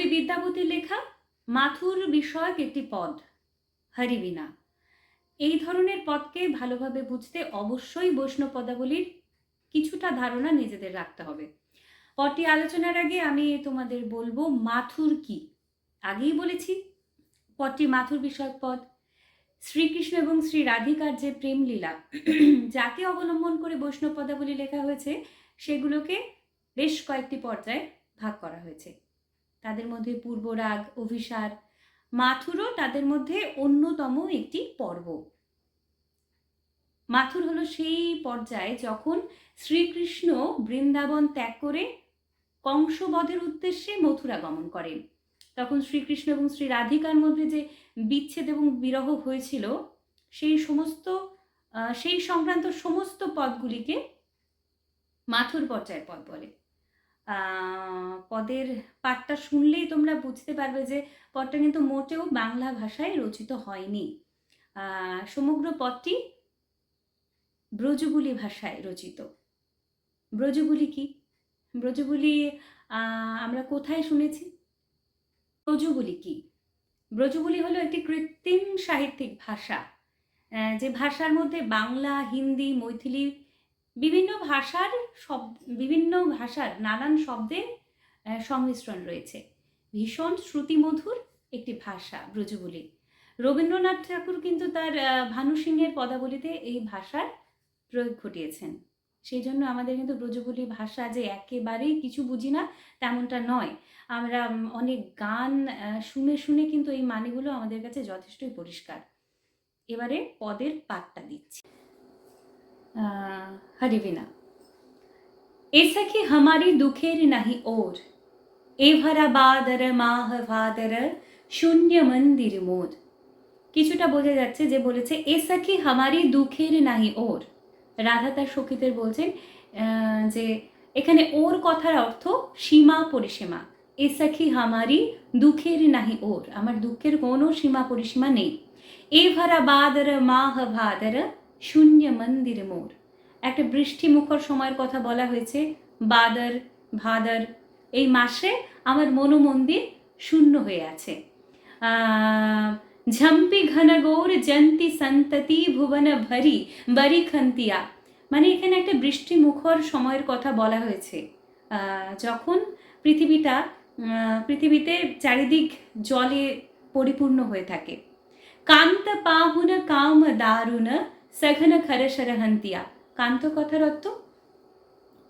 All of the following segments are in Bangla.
কবি বিদ্যাপতির লেখা মাথুর বিষয়ক একটি পদ হরিবিনা এই ধরনের পদকে ভালোভাবে বুঝতে অবশ্যই বৈষ্ণব পদাবলীর কিছুটা ধারণা নিজেদের রাখতে হবে। পদটি আলোচনার আগে আমি তোমাদের বলব মাথুর কি? আগেই বলেছি, পদটি মাথুর বিষয়ক পদ। শ্রীকৃষ্ণ এবং শ্রী রাধিকার যে প্রেম লীলা যাকে অবলম্বন করে বৈষ্ণব পদাবলী লেখা হয়েছে, সেগুলোকে বেশ কয়েকটি পর্যায়ে ভাগ করা হয়েছে। তাদের মধ্যে পূর্বরাগ, অভিসার, মাথুরও তাদের মধ্যে অন্যতম একটি পর্ব। মাথুর হলো সেই পর্যায়ে যখন শ্রীকৃষ্ণ বৃন্দাবন ত্যাগ করে কংসবধের উদ্দেশ্যে মথুরা গমন করেন। তখন শ্রীকৃষ্ণ এবং শ্রী রাধিকার মধ্যে যে বিচ্ছেদ এবং বিরহ হয়েছিল, সেই সমস্ত সেই সংক্রান্ত সমস্ত পদগুলিকে মাথুর পর্যায়ের পদ বলে। পদের পাঠটা শুনলেই তোমরা বুঝতে পারবে যে পদটা কিন্তু মোটেও বাংলা ভাষায় রচিত হয়নি। সমগ্র পদটি ব্রজগুলি ভাষায় রচিত। ব্রজগুলি কি? ব্রজগুলি আমরা কোথায় শুনেছি? ব্রজগুলি কি? ব্রজগুলি হলো একটি কৃত্রিম সাহিত্যিক ভাষা যে ভাষার মধ্যে বাংলা, হিন্দি, মৈথিলি বিভিন্ন ভাষার সব, বিভিন্ন ভাষার নানান শব্দের সংমিশ্রণ রয়েছে। ভীষণ শ্রুতিমধুর একটি ভাষা ব্রজবুলি। রবীন্দ্রনাথ ঠাকুর কিন্তু তার ভানু সিংহের পদাবলিতে এই ভাষার প্রয়োগ ঘটিয়েছেন। সেই জন্য আমাদের কিন্তু ব্রজবুলি ভাষা যে একেবারেই কিছু বুঝি না, তেমনটা নয়। আমরা অনেক গান শুনে শুনে কিন্তু এই মানেগুলো আমাদের কাছে যথেষ্টই পরিষ্কার। এবারে পদের পাঠটা দিচ্ছি। হরিবিনা এ সখি হমারি দুঃখের নাহি ওর এ ভরা বাদর মাহ ভাদর শূন্য মন্দির মোর কিছুটা বোঝা যাচ্ছে যে বলেছে এ সখি হামারি দুঃখের নাহি ওর রাধা তার সখীদের বলছেন যে এখানে ওর কথার অর্থ সীমা পরিসীমা এ সখি হামারি দুঃখের নাহি ওর আমার দুঃখের কোনো সীমা পরিসীমা নেই এ ভরা বাদর মাহ ভাদর শূন্য মন্দির মোর। একটা বৃষ্টি মুখর সময়ের কথা বলা হয়েছে, বাদর, ভাদর। এই মাসে আমার মনোমন্দির শূন্য হয়ে আছে। ঝম্পি ঘন গৌর জন্তি সন্ততি ভুবন ভরি, বরি খন্তিয়া। মানে এখানে একটা বৃষ্টি মুখর সময়ের কথা বলা হয়েছে। যখন পৃথিবীটা পৃথিবীতে চারিদিক জলে পরিপূর্ণ হয়ে থাকে। কান্ত পাহুন কাম দারুণ সঘন খরশর হন্তিয়া কান্ত কথার অর্থ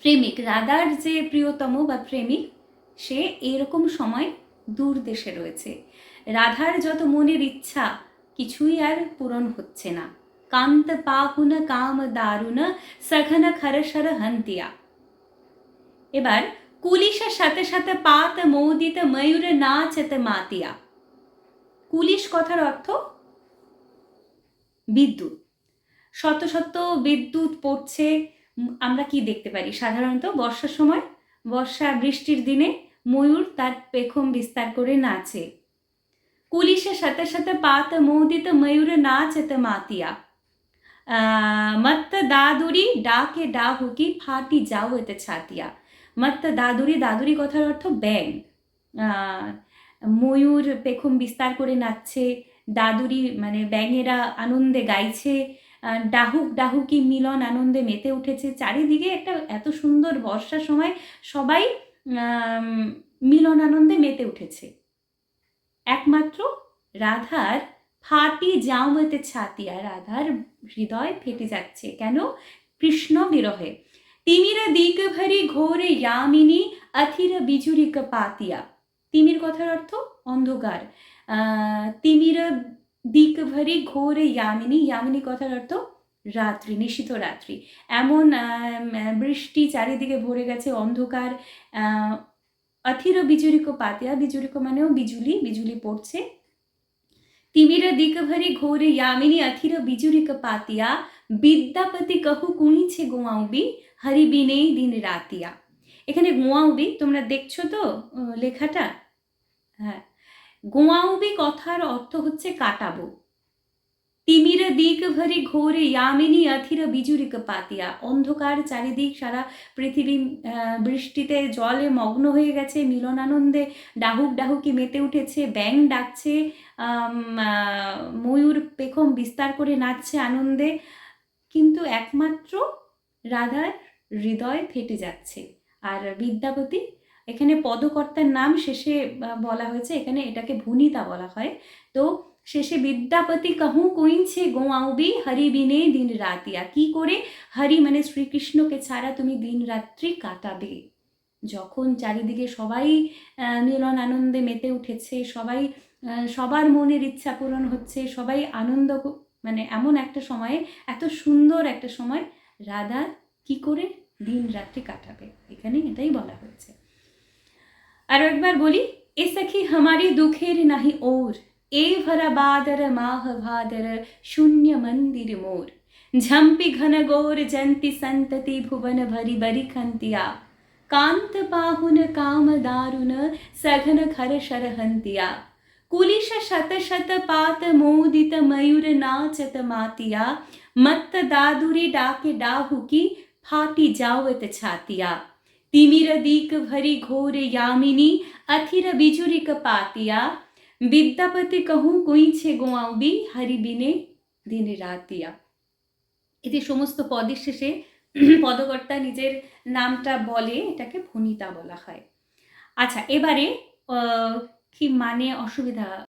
প্রেমিক রাধার যে প্রিয়তম বা প্রেমিক সে এরকম সময় দূর দেশে রয়েছে। রাধার যত মনের ইচ্ছা, কিছুই আর পূরণ হচ্ছে না। কান্ত পাহুন, কাম দারুণ, সঘন খরশর হন্তিয়া এবার কুলিশের সাথে সাথে পাত মৌদিত ময়ূর নাচতে মাতিয়া। কুলিশ কথার অর্থ, বিদ্যুৎ। শত শত বিদ্যুৎ পড়ছে আমরা কি দেখতে পারি? সাধারণত বর্ষার সময়, বর্ষা বৃষ্টির দিনে ময়ূর তার পেখম বিস্তার করে নাচে। কুলিশের সাথে সাথে পাত মৌদিত ময়ূর নাচতে মাতিয়া। মত্ত দাদুরি ডাকে ডাহুকি ফাটি যাও এতে ছাতিয়া। মত্ত দাদুরি দাদুরি কথার অর্থ ব্যাং ময়ূর পেখম বিস্তার করে নাচছে, দাদুরি মানে ব্যাঙেরা আনন্দে গাইছে ডাহুক ডাহুকি মিলন আনন্দে মেতে উঠেছে। চারিদিকে একটা এত সুন্দর বর্ষার সময় সবাই মিলন আনন্দে মেতে উঠেছে। একমাত্র রাধার ফাটি জামতে ছাতিয়া রাধার হৃদয় ফেটে যাচ্ছে। কেন? কৃষ্ণ বিরহে। তিমির দিক ভরি ঘোরে ইয়ামিনী, অথির বিজুরিক পাতিয়া। তিমির কথার অর্থ অন্ধকার। তিমির দিক ভরি ঘোরে ইয়ামিনী। ইয়ামিনী কথার অর্থ রাত্রি, নিশিত রাত্রি। এমন বৃষ্টি চারিদিকে ভরে গেছে, অন্ধকার অথির বিজুরিক পাতিয়া। বিজুরিক মানেও বিজুলি বিজুলি পড়ছে। তিমির দিক ভরি ঘোরে ইয়ামিনী, অথির বিজুরিক পাতিয়া। বিদ্যাপতি কহু কুঁইছে গোয়াউবি হরিবিনেই দিন রাতিয়া। এখানে গোয়াউবি, তোমরা দেখছ তো লেখাটা? হ্যাঁ। গোয়াউবি কথার অর্থ হচ্ছে কাটাবো। তিমির দিক ভরি ঘোরে ইয়ামিনী অথির বিজুরিক পাতিয়া। অন্ধকার চারিদিক সারা পৃথিবী বৃষ্টিতে জলে মগ্ন হয়ে গেছে মিলনানন্দে। ডাহুক ডাহুকি মেতে উঠেছে ব্যাং ডাকছে ময়ূর পেখম বিস্তার করে নাচছে আনন্দে। কিন্তু একমাত্র রাধার হৃদয় ফেটে যাচ্ছে। আর বিদ্যাপতি এখানে পদকর্তার নাম শেষে বলা হয়েছে। এখানে এটাকে ভুনিতা বলা হয়। তো শেষে বিদ্যাপতি কাহু কইছে গোয়াউবি হরি বিনে দিন রাতিয়া কি করে? হরি মানে শ্রীকৃষ্ণকে ছাড়া তুমি দিন রাত্রি কাটাবে। যখন চারিদিকে সবাই মিলন আনন্দে মেতে উঠেছে, সবাই সবার মনের ইচ্ছা পূরণ হচ্ছে, সবাই আনন্দ মানে এমন একটা সময়ে, এত সুন্দর একটা সময়, রাধা কি করে দিন রাত্রি কাটাবে? এখানে এটাই বলা হয়েছে। আরও একবার বলি এ সখী হামারি দুঃখের নাহি ওর এ ভরা বাদর মাহ ভাদর শূন্য মন্দির মোর ঝম্পি ঘন গোর জন্তি সন্ততি ভুবন ভরি বরি খন্তিয়া কান্ত পাহুন কাম দারুণ সঘন খর শরহন্তিয়া কুলিশ শত শত পাত মোদিত ময়ূর নাচত মাতিয়া মত্ত দাদুরে ডাকে ডাহুকি ফাটি যাওত ছাতিয়া তিমির দিক ভরি ঘোর ইয়ামিনী অথির বিজুরিক পাতিয়া বিদ্যাপতি কহু কইছে গোয়াউবি হরিবিনে দিনে রাত দিয়া এতে সমস্ত পদের শেষে পদকর্তা নিজের নামটা বলে এটাকে ভনিতা বলা হয় আচ্ছা এবারে কি মানে অসুবিধা